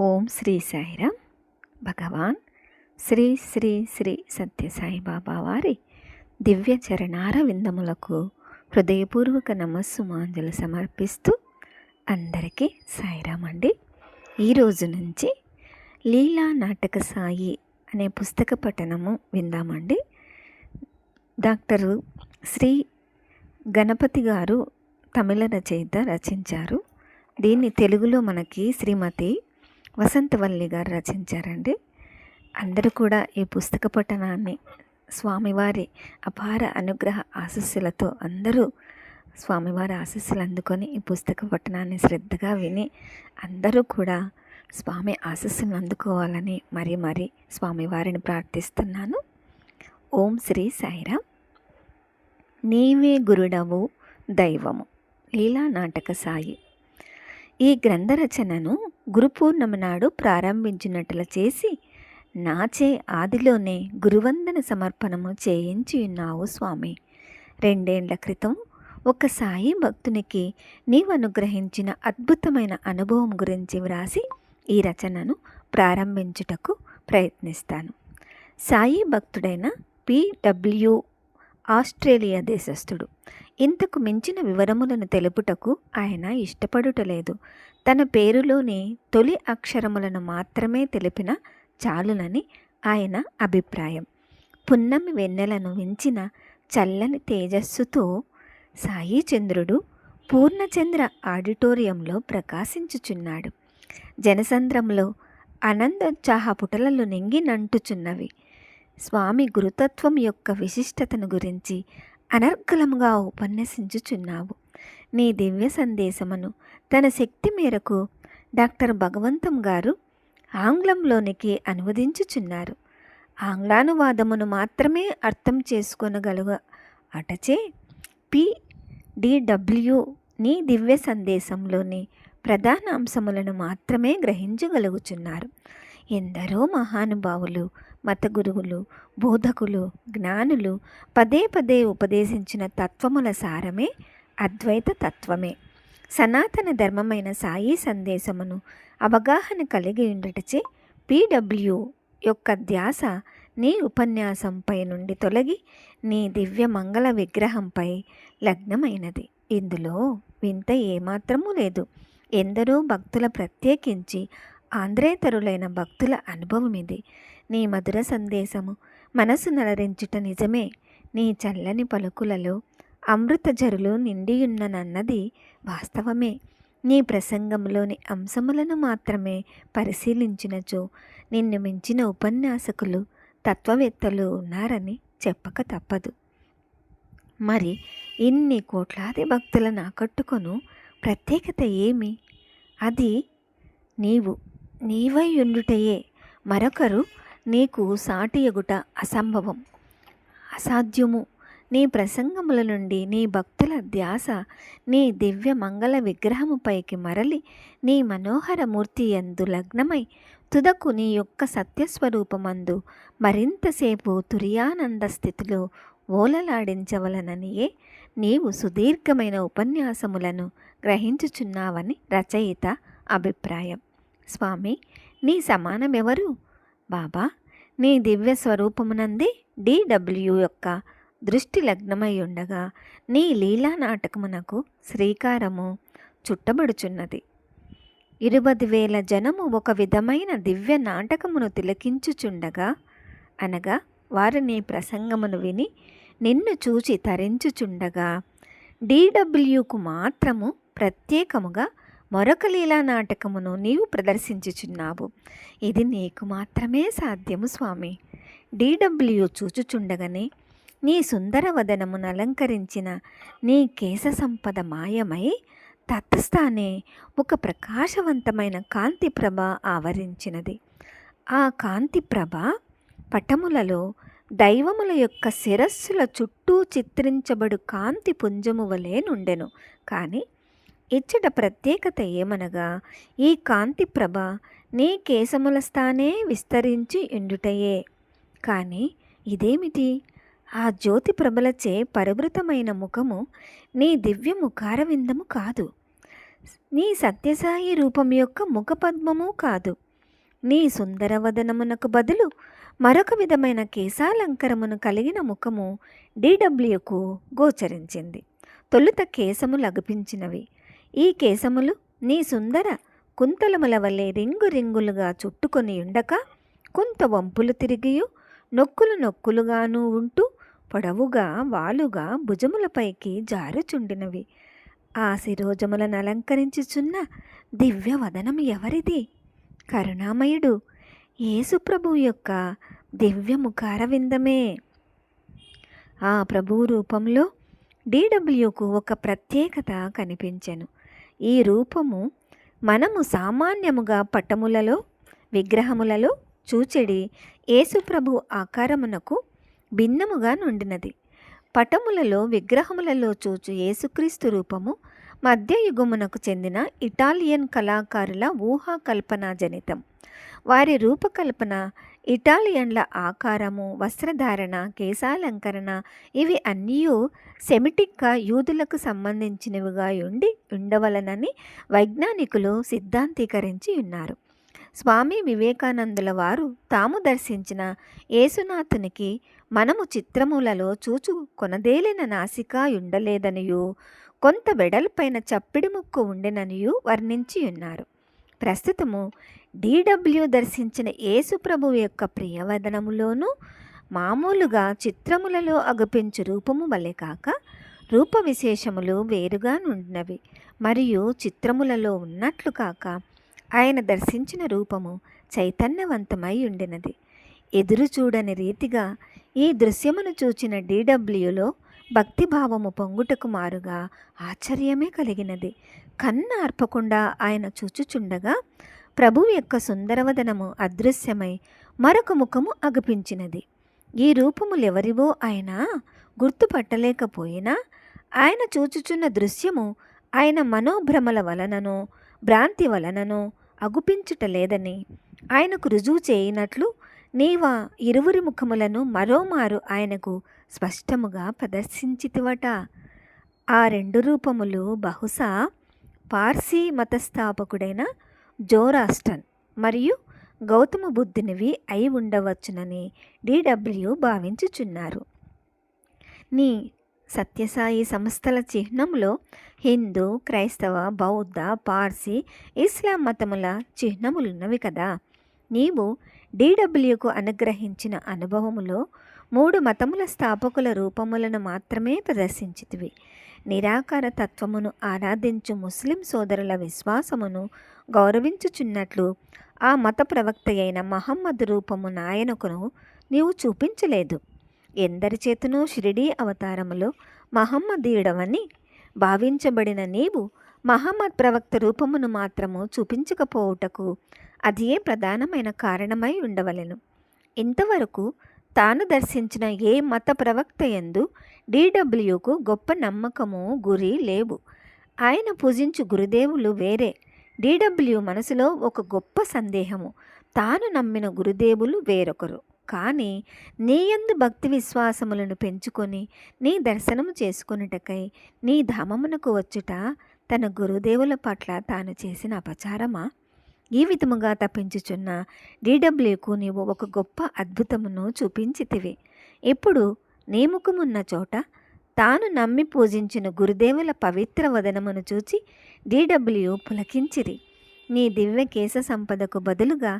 ఓం శ్రీ సాయిరామ్ భగవాన్ శ్రీ శ్రీ శ్రీ సత్యసాయిబాబా వారి దివ్య చరణార విందములకు హృదయపూర్వక నమస్సుమాంజలు సమర్పిస్తూ అందరికీ సాయిరామ్ అండి. ఈరోజు నుంచి లీలా నాటక సాయి అనే పుస్తక పఠనము విందామండి. డాక్టరు శ్రీ గణపతి గారు తమిళ రచయిత రచించారు. దీన్ని తెలుగులో మనకి శ్రీమతి వసంతవల్లి గారు రచించారండి. అందరూ కూడా ఈ పుస్తక పఠనాన్ని స్వామివారి అపార అనుగ్రహ ఆశస్సులతో అందరూ స్వామివారి ఆశస్సులు అందుకొని ఈ పుస్తక పఠనాన్ని శ్రద్ధగా విని అందరూ కూడా స్వామి ఆశస్సులను అందుకోవాలని మరీ మరీ స్వామివారిని ప్రార్థిస్తున్నాను. ఓం శ్రీ సాయిరామ్. నీవే గురుడవు దైవము. లీలా నాటక సాయి. ఈ గ్రంథ రచనను గురుపూర్ణమి నాడు ప్రారంభించినట్లు చేసి నాచే ఆదిలోనే గురువందన సమర్పణము చేయించి ఉన్నావు స్వామి. రెండేండ్ల క్రితం ఒక సాయి భక్తునికి నీవు అనుగ్రహించిన అద్భుతమైన అనుభవం గురించి వ్రాసి ఈ రచనను ప్రారంభించుటకు ప్రయత్నిస్తాను. సాయి భక్తుడైన పిడబ్ల్యూ ఆస్ట్రేలియా దేశస్థుడు. ఇంతకు మించిన వివరములను తెలుపుటకు ఆయన ఇష్టపడుటలేదు. తన పేరులోని తొలి అక్షరములను మాత్రమే తెలిపిన చాలునని ఆయన అభిప్రాయం. పున్నమి వెన్నెలను మించిన చల్లని తేజస్సుతో సాయి చంద్రుడు పూర్ణచంద్ర ఆడిటోరియంలో ప్రకాశించుచున్నాడు. జనసంద్రంలో ఆనందోత్సాహ పుటలలు నింగినంటుచున్నవి స్వామి గురుతత్వం యొక్క విశిష్టతను గురించి అనర్గళముగా ఉపన్యసించుచున్నావు. నీ దివ్య సందేశమును తన శక్తి మేరకు డాక్టర్ భగవంతం గారు ఆంగ్లంలోనికి అనువదించుచున్నారు. ఆంగ్లానువాదమును మాత్రమే అర్థం చేసుకొనగలుగ అటచే పిడిడబ్ల్యూ నీ దివ్య సందేశంలోని ప్రధాన అంశములను మాత్రమే గ్రహించగలుగుచున్నారు. ఎందరో మహానుభావులు మత గురువులు బోధకులు జ్ఞానులు పదే పదే ఉపదేశించిన తత్వముల సారమే అద్వైత తత్వమే. సనాతన ధర్మమైన సాయి సందేశమును అవగాహన కలిగి ఉండటచే పీడబ్ల్యూ యొక్క ధ్యాస నీ ఉపన్యాసంపై నుండి తొలగి నీ దివ్య మంగళ విగ్రహంపై లగ్నమైనది. ఇందులో వింత ఏమాత్రమూ లేదు. ఎందరో భక్తుల ప్రత్యేకించి ఆంధ్రేతరులైన భక్తుల అనుభవం ఇది. నీ మధుర సందేశము మనసు నలరించుట నిజమే. నీ చల్లని పలుకులలో అమృత జరులు నిండియున్ననన్నది వాస్తవమే. నీ ప్రసంగంలోని అంశములను మాత్రమే పరిశీలించినచో నిన్ను మించిన ఉపన్యాసకులు తత్వవేత్తలు ఉన్నారని చెప్పక తప్పదు. మరి ఇన్ని కోట్లాది భక్తులను ఆకట్టుకొను ప్రత్యేకత ఏమి? అది నీవు నీవై ఉండుటయే మరొకరు నీకు సాటియగుట అసంభవం. అసాధ్యము. నీ ప్రసంగముల నుండి నీ భక్తుల ధ్యాస నీ దివ్య మంగళ విగ్రహముపైకి మరలి నీ మనోహర మూర్తి ఎందు లగ్నమై తుదకు నీ యొక్క సత్యస్వరూపమందు మరింతసేపు తురియానంద స్థితిలో ఓలలాడించవలననియే నీవు సుదీర్ఘమైన ఉపన్యాసములను గ్రహించుచున్నావని రచయిత అభిప్రాయం. స్వామి నీ సమానమెవరు? బాబా నీ దివ్య స్వరూపమునందే డిడబ్ల్యూ యొక్క దృష్టి లగ్నమై ఉండగా నీ లీలా నాటకమునకు శ్రీకారము చుట్టబడుచున్నది. ఇరుబది వేల జనము ఒక విధమైన దివ్య నాటకమును తిలకించుచుండగా అనగా వారు నీ ప్రసంగమును విని నిన్ను చూచి తరించుచుండగా డిడబ్ల్యూకు మాత్రము ప్రత్యేకముగా మరొక లీలా నాటకమును నీవు ప్రదర్శించుచున్నావు. ఇది నీకు మాత్రమే సాధ్యము స్వామి. డిడబ్ల్యూ చూచుచుండగానే నీ సుందర వదనమును అలంకరించిన నీ కేశ సంపద మాయమై తత్స్థానే ఒక ప్రకాశవంతమైన కాంతి ప్రభ ఆవరించినది. ఆ కాంతి ప్రభ పటములలో దైవముల యొక్క శిరస్సుల చుట్టూ చిత్రించబడు కాంతి పుంజము వలె నుండెను. కానీ ఇచ్చట ప్రత్యేకత ఏమనగా ఈ కాంతి ప్రభ నీ కేశముల స్థానే విస్తరించి ఎండుటయే కానీ ఇదేమిటి? ఆ జ్యోతి ప్రభలచే పరివృతమైన ముఖము నీ దివ్య ముఖారవిందము కాదు. నీ సత్యసాయి రూపం యొక్క ముఖపద్మము కాదు. నీ సుందరవదనమునకు బదులు మరొక విధమైన కేశాలంకరమును కలిగిన ముఖము డిడబ్ల్యూకు గోచరించింది. తొలుత కేశములు అగుపించినవి. ఈ కేశములు నీ సుందర కుంతలముల వలె రింగు రింగులుగా చుట్టుకొని ఉండక కొంత వంపులు తిరిగియు నొక్కులు నొక్కులుగాను ఉంటూ పొడవుగా వాలుగా భుజములపైకి జారుచుండినవి. ఆ శిరోజములను అలంకరించుచున్న దివ్య వదనం ఎవరిది? కరుణామయుడు యేసుప్రభు యొక్క దివ్య ముఖారవిందమే ఆ ప్రభు రూపంలో డిడబ్ల్యూకు ఒక ప్రత్యేకత కనిపించెను. ఈ రూపము మనము సామాన్యముగా పటములలో విగ్రహములలో చూచెడి యేసుప్రభు ఆకారమునకు భిన్నముగా నుండినది. పటములలో విగ్రహములలో చూచు యేసుక్రీస్తు రూపము మధ్యయుగమునకు చెందిన ఇటాలియన్ కళాకారుల ఊహాకల్పన జనితం వారి రూపకల్పన ఇటాలియన్ల ఆకారము వస్త్రధారణ కేశాలంకరణ ఇవి అన్నీ సెమిటిక్గా యూదులకు సంబంధించినవిగా ఉండి ఉండవలనని వైజ్ఞానికులు సిద్ధాంతీకరించి ఉన్నారు. స్వామి వివేకానందుల వారు తాము దర్శించిన యేసునాథునికి మనము చిత్రములలో చూచు కొనదేలిన నాసికా ఉండలేదనియు కొంత వెడల్పైన చప్పిడి ముక్కు ఉండెననియు వర్ణించి ఉన్నారు. ప్రస్తుతము డిడబ్ల్యూ దర్శించిన యేసుప్రభు యొక్క ప్రియవదనములోనూ మామూలుగా చిత్రములలో అగుపించు రూపము వలె కాక రూప విశేషములు వేరుగా నుండినవి. మరియు చిత్రములలో ఉన్నట్లు కాక ఆయన దర్శించిన రూపము చైతన్యవంతమై ఉండినది. ఎదురు చూడని రీతిగా ఈ దృశ్యమును చూచిన డిడబ్ల్యూలో భక్తిభావము పొంగుటకు మారుగా ఆశ్చర్యమే కలిగినది. కన్ను అర్పకుండా ఆయన చూచుచుండగా ప్రభు యొక్క సుందరవదనము అదృశ్యమై మరొక ముఖము అగుపించినది. ఈ రూపములెవరివో ఆయన గుర్తుపట్టలేకపోయినా ఆయన చూచుచున్న దృశ్యము ఆయన మనోభ్రమల వలననో భ్రాంతి వలననో అగుపించుటలేదని ఆయనకు రుజువు చేయనట్లు నీవా ఇరువురి ముఖములను మరోమారు ఆయనకు స్పష్టముగా ప్రదర్శించితివట. ఆ రెండు రూపములు బహుశా పార్సీ మతస్థాపకుడైన జోరాస్టన్ మరియు గౌతమ బుద్ధునివి అయి ఉండవచ్చునని డిడబ్ల్యూ భావించుచున్నారు. నీ సత్యసాయి సంస్థల చిహ్నములో హిందూ క్రైస్తవ బౌద్ధ పార్సీ ఇస్లాం మతముల చిహ్నములున్నవి కదా. నీవు డిడబ్ల్యూకు అనుగ్రహించిన అనుభవములో మూడు మతముల స్థాపకుల రూపములను మాత్రమే ప్రదర్శించితివి. నిరాకార తత్వమును ఆరాధించు ముస్లిం సోదరుల విశ్వాసమును గౌరవించుచున్నట్లు ఆ మత ప్రవక్త అయిన మహమ్మద్ రూపము నాయనకును నీవు చూపించలేదు. ఎందరి చేతనో షిరిడీ అవతారములో మహమ్మదీయుడవని భావించబడిన నీవు మహమ్మద్ ప్రవక్త రూపమును మాత్రము చూపించకపోవుటకు అదియే ప్రధానమైన కారణమై ఉండవలెను. ఇంతవరకు తాను దర్శించిన ఏ మత ప్రవక్త ఎందు డిడబ్ల్యూకు గొప్ప నమ్మకము గురి లేవు. ఆయన పూజించు గురుదేవులు వేరే. డిడబ్ల్యూ మనసులో ఒక గొప్ప సందేహము. తాను నమ్మిన గురుదేవులు వేరొకరు. కానీ నీయందు భక్తి విశ్వాసములను పెంచుకొని నీ దర్శనము చేసుకొనుటకై నీ ధామమునకు వచ్చుట తన గురుదేవుల పట్ల తాను చేసిన అపచారమా? ఈ విధముగా తప్పించుచున్న డిడబ్ల్యూకు నీవు ఒక గొప్ప అద్భుతమును చూపించితివి. ఇప్పుడు నీ ముఖమున్న చోట? తాను నమ్మి పూజించిన గురుదేవుల పవిత్ర వదనమును చూచి డిడబ్ల్యూ పులకించిరి. నీ దివ్య కేశ సంపదకు బదులుగా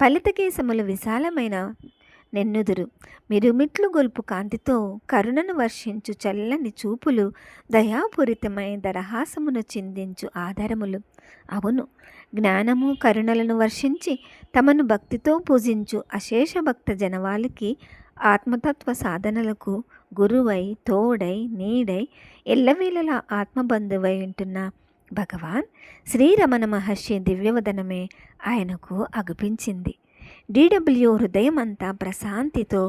ఫలిత కేశములు విశాలమైన నెన్నుదురు. మిరుమిట్లు గొల్పు కాంతితో కరుణను వర్షించు చల్లని చూపులు దయాపూరితమైన దరహాసమును చిందించు ఆధారములు అవును జ్ఞానము కరుణలను వర్షించి తమను భక్తితో పూజించు అశేష భక్త జనవాళికి ఆత్మతత్వ సాధనలకు గురువై తోడై నీడై ఎల్లవేళలా ఆత్మబంధువై ఉంటున్న. భగవాన్ శ్రీరమణ మహర్షి దివ్యవదనమే ఆయనకు అగుపించింది. డిడబ్ల్యూ హృదయం అంతా ప్రశాంతితో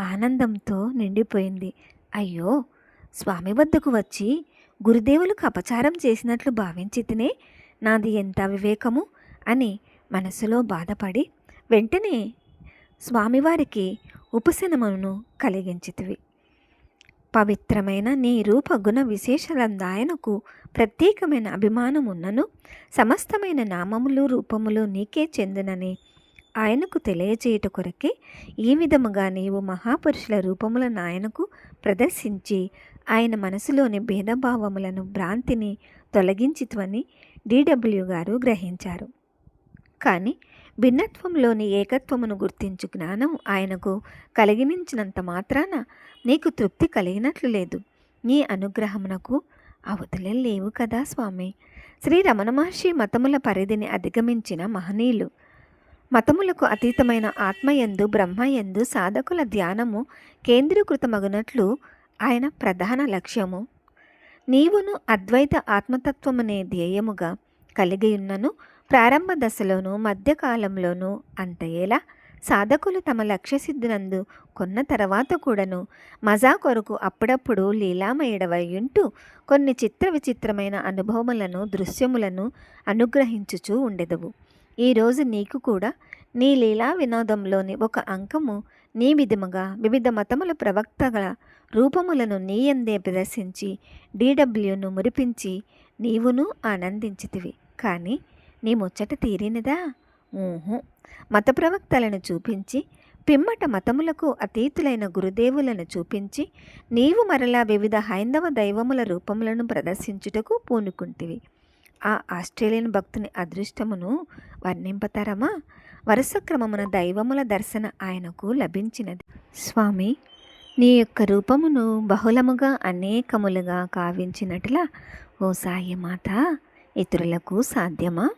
ఆనందంతో నిండిపోయింది. అయ్యో! స్వామి వద్దకు వచ్చి గురుదేవులకు అపచారం చేసినట్లు భావించి తినే నాది ఎంత వివేకము అని మనసులో బాధపడి వెంటనే స్వామివారికి ఉపశమనమును కలిగించితివి. పవిత్రమైన నీ రూపగుణ విశేషలందాయనకు ప్రత్యేకమైన అభిమానం ఉన్నను సమస్తమైన నామములు రూపములు నీకే చెందునని ఆయనకు తెలియచేయుట కొరకే ఈ విధముగా నీవు మహాపురుషుల రూపములను ఆయనకు ప్రదర్శించి ఆయన మనసులోని భేదభావములను భ్రాంతిని తొలగించిత్వని డిడబ్ల్యూ గారు గ్రహించారు. కానీ భిన్నత్వంలోని ఏకత్వమును గుర్తించు జ్ఞానం ఆయనకు కలిగించినంత మాత్రాన నీకు తృప్తి కలిగినట్లు లేదు. నీ అనుగ్రహమునకు అవతలే లేవు కదా స్వామి. శ్రీ రమణ మహర్షి మతముల పరిధిని అధిగమించిన మహనీయులు మతములకు అతీతమైన ఆత్మయందు బ్రహ్మయందు సాధకుల ధ్యానము కేంద్రీకృతమగునట్లు ఆయన ప్రధాన లక్ష్యము. నీవును అద్వైత ఆత్మతత్వమనే ధ్యేయముగా కలిగియున్నను ప్రారంభ దశలోనూ మధ్యకాలంలోనూ అంతయేలా సాధకులు తమ లక్ష్యసిద్ధినందు కొన్న తర్వాత కూడాను మజా కొరకు అప్పుడప్పుడు లీలామయుడవయ్యుంటూ కొన్ని చిత్ర విచిత్రమైన అనుభవములను దృశ్యములను అనుగ్రహించుచూ ఉండెదవు. ఈరోజు నీకు కూడా నీ లీలా వినోదంలోని ఒక అంకము నీ విధముగా వివిధ మతముల ప్రవక్తల రూపములను నీయందే ప్రదర్శించి డీడబ్ల్యూను మురిపించి నీవును ఆనందించితివి. కానీ నీ ముచ్చట తీరినదా? ఊహు. మత ప్రవక్తలను చూపించి పిమ్మట మతములకు అతీతులైన గురుదేవులను చూపించి నీవు మరలా వివిధ హైందవ దైవముల రూపములను ప్రదర్శించుటకు పూనుకుంటివి. ఆ ఆస్ట్రేలియన్ భక్తుని అదృష్టమును వర్ణింపతరమా? వరుస క్రమమున దైవముల దర్శన ఆయనకు లభించినది. స్వామి నీ యొక్క రూపమును బహుళముగా అనేకములుగా కావించినట్లా ఓ సాయిమాత ఇతరులకు సాధ్యమా?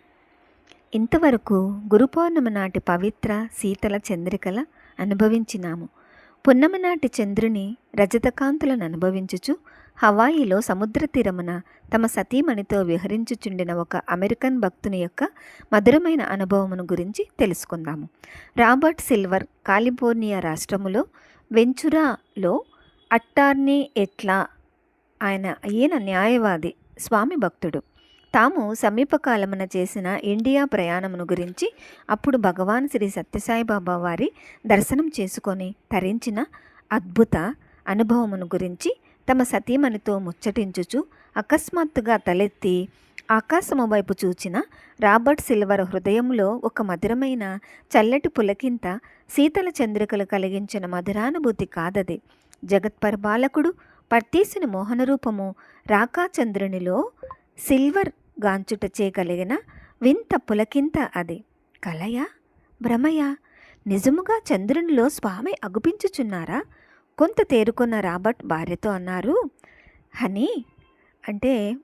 ఇంతవరకు గురు పౌర్ణమి నాటి పవిత్ర శీతల చంద్రికల అనుభవించినాము. పున్నమి నాటి చంద్రుని రజతకాంతులను అనుభవించుచు హవాయిలో సముద్ర తీరమున తమ సతీమణితో విహరించుచుండిన ఒక అమెరికన్ భక్తుని యొక్క మధురమైన అనుభవమును గురించి తెలుసుకుందాము. రాబర్ట్ సిల్వర్ కాలిఫోర్నియా రాష్ట్రములో వెంచురాలో అట్టార్నీ ఎట్లా ఆయన ఈయన న్యాయవాది స్వామి భక్తుడు. తాము సమీపకాలమున చేసిన ఇండియా ప్రయాణమును గురించి అప్పుడు భగవాన్ శ్రీ సత్యసాయిబాబా వారి దర్శనం చేసుకొని తరించిన అద్భుత అనుభవమును గురించి తమ సతీమణితో ముచ్చటించుచు అకస్మాత్తుగా తలెత్తి ఆకాశము వైపు చూచిన రాబర్ట్ సిల్వర్ హృదయంలో ఒక మధురమైన చల్లటి పులకింత శీతల చంద్రికలు కలిగించిన మధురానుభూతి కాదది. పట్టేసిన మోహన రూపము రాకాచంద్రునిలో సిల్వర్ గాంచుట చేయగలిగిన వింత పులకింత అది. కలయా? భ్రమయ? నిజముగా చంద్రునిలో స్వామి అగుపించుచున్నారా? కొంత తేరుకున్న రాబర్ట్ భార్యతో అన్నారు హనీ అంటే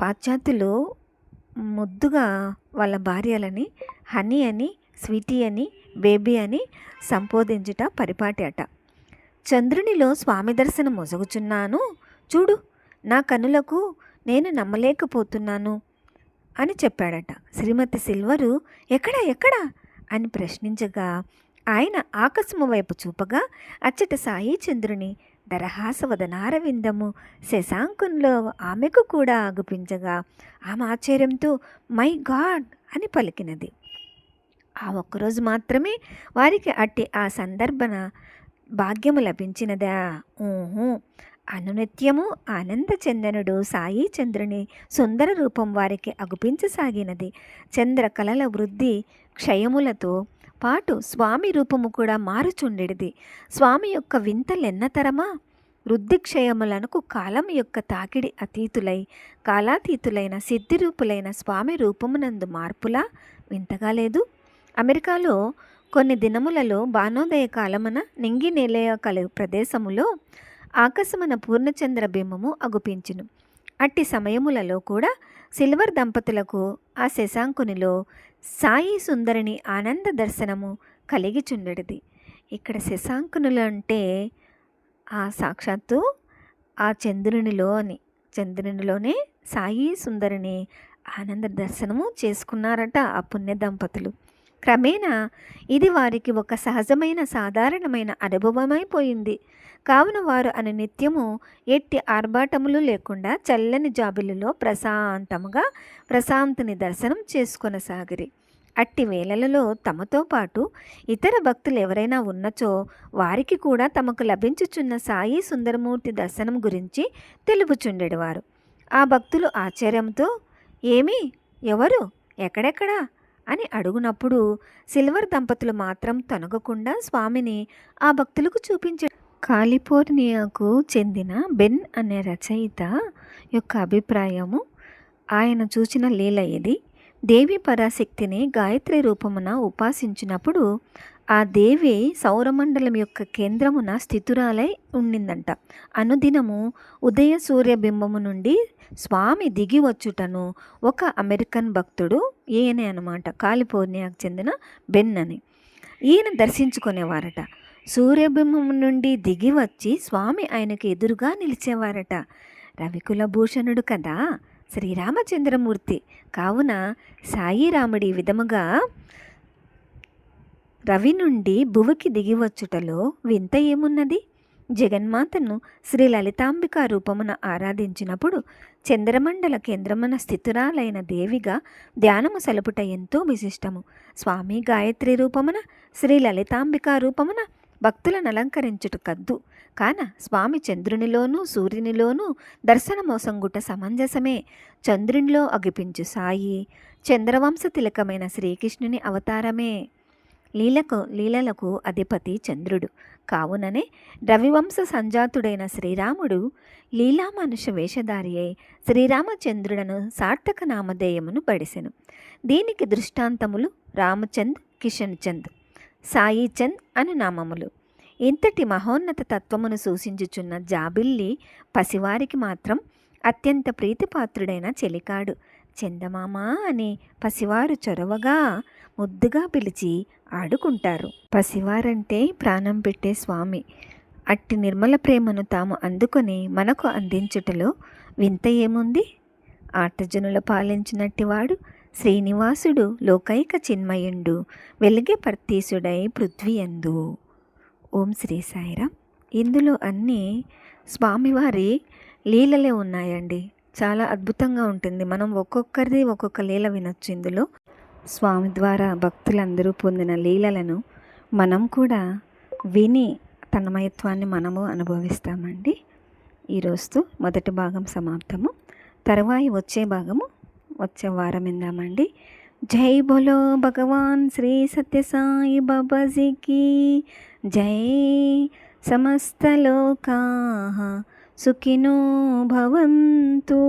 పాశ్చాత్యులు ముద్దుగా వాళ్ళ భార్యలని హనీ అని స్వీటీ అని బేబీ అని సంబోధించుట పరిపాటి అట చంద్రునిలో స్వామి దర్శనం మొసగుచున్నాను చూడు నా కనులకు నేను నమ్మలేకపోతున్నాను అని చెప్పాడట. శ్రీమతి సిల్వరు ఎక్కడా ఎక్కడా? అని ప్రశ్నించగా ఆయన ఆకాశము వైపు చూపగా అచ్చట సాయి చంద్రుని దరహాసవదనారవిందము శశాంకంలో ఆమెకు కూడా ఆగుపించగా ఆమె ఆశ్చర్యంతో మై గాడ్! అని పలికినది. ఆ ఒక్కరోజు మాత్రమే వారికి అట్టి ఆ సందర్భన భాగ్యము లభించినదా? ఊహు! అనునిత్యము ఆనందచందనుడు సాయి చంద్రుని సుందర రూపం వారికి అగుపించసాగినది చంద్రకళల వృద్ధి క్షయములతో పాటు స్వామి రూపము కూడా మారుచుండెడిది. స్వామి యొక్క వింతలెన్నతరమా వృద్ధిక్షయములకు కాలం యొక్క తాకిడి అతీతులై కాలాతీతులైన సిద్ధిరూపులైన స్వామి రూపమునందు మార్పులా? వింతగా లేదు. అమెరికాలో కొన్ని దినములలో బాణోదయ కాలమున నింగి నేలయ కలు ప్రదేశములో ఆకాశమున పూర్ణచంద్ర బింబము అగుపించును. అట్టి సమయములలో కూడా సిల్వర్ దంపతులకు ఆ శశాంకునిలో సాయి సుందరిని ఆనంద దర్శనము కలిగిచుండెడిది. ఇక్కడ శశాంకునులు అంటే ఆ సాక్షాత్తు ఆ చంద్రునిలో అని చంద్రునిలోనే సాయి సుందరిని ఆనంద దర్శనము చేసుకున్నారట ఆ పుణ్య దంపతులు క్రమేణా ఇది వారికి ఒక సహజమైన సాధారణమైన అనుభవమైపోయింది కావున వారు అని నిత్యము ఎట్టి ఆర్భాటములు లేకుండా చల్లని జాబిలిలో ప్రశాంతముగా ప్రశాంతిని దర్శనం చేసుకొనసాగిరి. అట్టి వేళలలో తమతో పాటు ఇతర భక్తులు ఎవరైనా ఉన్నచో వారికి కూడా తమకు లభించుచున్న సాయి సుందరమూర్తి దర్శనం గురించి తెలుపుచుండేవారు ఆ భక్తులు ఆశ్చర్యంతో ఏమి? ఎవరు? ఎక్కడెక్కడా? అని అడుగునప్పుడు సిల్వర్ దంపతులు మాత్రం తొనగకుండా స్వామిని ఆ భక్తులకు చూపించారు కాలిఫోర్నియాకు చెందిన బెన్ అనే రచయిత యొక్క అభిప్రాయము ఆయన చూసిన లీల ఇది దేవి పరాశక్తిని గాయత్రి రూపమున ఉపాసించినప్పుడు ఆ దేవి సౌరమండలం యొక్క కేంద్రమున స్థితురాలై ఉండిందంట. అనుదినము ఉదయ సూర్యబింబము నుండి స్వామి దిగి వచ్చుటను ఒక అమెరికన్ భక్తుడు ఈయనే అనమాట కాలిఫోర్నియాకు చెందిన బెన్ అని. ఈయన దర్శించుకునేవారట. సూర్యబింబం నుండి దిగి వచ్చి స్వామి ఆయనకు ఎదురుగా నిలిచేవారట. రవికుల భూషణుడు కదా శ్రీరామచంద్రమూర్తి. కావున సాయిరాముడి విధముగా రవి నుండి భువకి దిగివచ్చుటలో వింత ఏమున్నది? జగన్మాతను శ్రీ లలితాంబిక రూపమున ఆరాధించినప్పుడు చంద్రమండల కేంద్రమున స్థితురాలైన దేవిగా ధ్యానము సలుపుట ఎంతో విశిష్టము. స్వామి గాయత్రి రూపమున శ్రీ లలితాంబిక రూపమున భక్తులను అలంకరించుట కద్దు. కాన స్వామి చంద్రునిలోనూ సూర్యునిలోనూ దర్శనమోసంగుట సమంజసమే. చంద్రునిలో అగిపించు సాయి. చంద్రవంశ తిలకమైన శ్రీకృష్ణుని అవతారమే. లీలకు లీలలకు అధిపతి చంద్రుడు. కావుననే రవివంశ సంజాతుడైన శ్రీరాముడు లీలామనుష వేషధారి అయి శ్రీరామచంద్రుడను సార్థక నామధేయమును పడిసెను. దీనికి దృష్టాంతములు రామచంద్ కిషన్ చంద్ సాయి చంద్ అను నామములు. ఇంతటి మహోన్నత తత్వమును సూచించుచున్న జాబిల్లి పసివారికి మాత్రం అత్యంత ప్రీతిపాత్రుడైన చెలికాడు. చందమామ అని పసివారు చొరవగా ముద్దుగా పిలిచి ఆడుకుంటారు. పసివారంటే ప్రాణం పెట్టే స్వామి. అట్టి నిర్మల ప్రేమను తాము అందుకొని మనకు అందించుటలో వింత ఏముంది? ఆర్తజనుల పాలించినట్టివాడు శ్రీనివాసుడు లోకైక చిన్మయుండు వెలిగే పర్తీసుడై పృథ్వీయందు. ఓం శ్రీ సాయిరామ్. ఇందులో అన్నీ స్వామివారి లీలలే ఉన్నాయండి. చాలా అద్భుతంగా ఉంటుంది. మనం ఒక్కొక్కరిది ఒక్కొక్క లీల వినొచ్చు. ఇందులో స్వామి ద్వారా భక్తులందరూ పొందిన లీలలను మనం కూడా విని తన్మయత్వాన్ని మనము అనుభవిస్తామండి. ఈరోజు మొదటి భాగం సమాప్తము. తరువాయి వచ్చే భాగము వచ్చే వారం ఇందామండి జై బోలో భగవాన్ శ్రీ సత్యసాయి బాబాజీకి. జై సమస్తలోకా సుఖినో భవంతు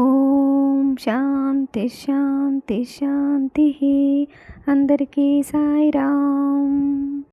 ఓం శాంతి శాంతి శాంతి అందరికీ సాయిరామ్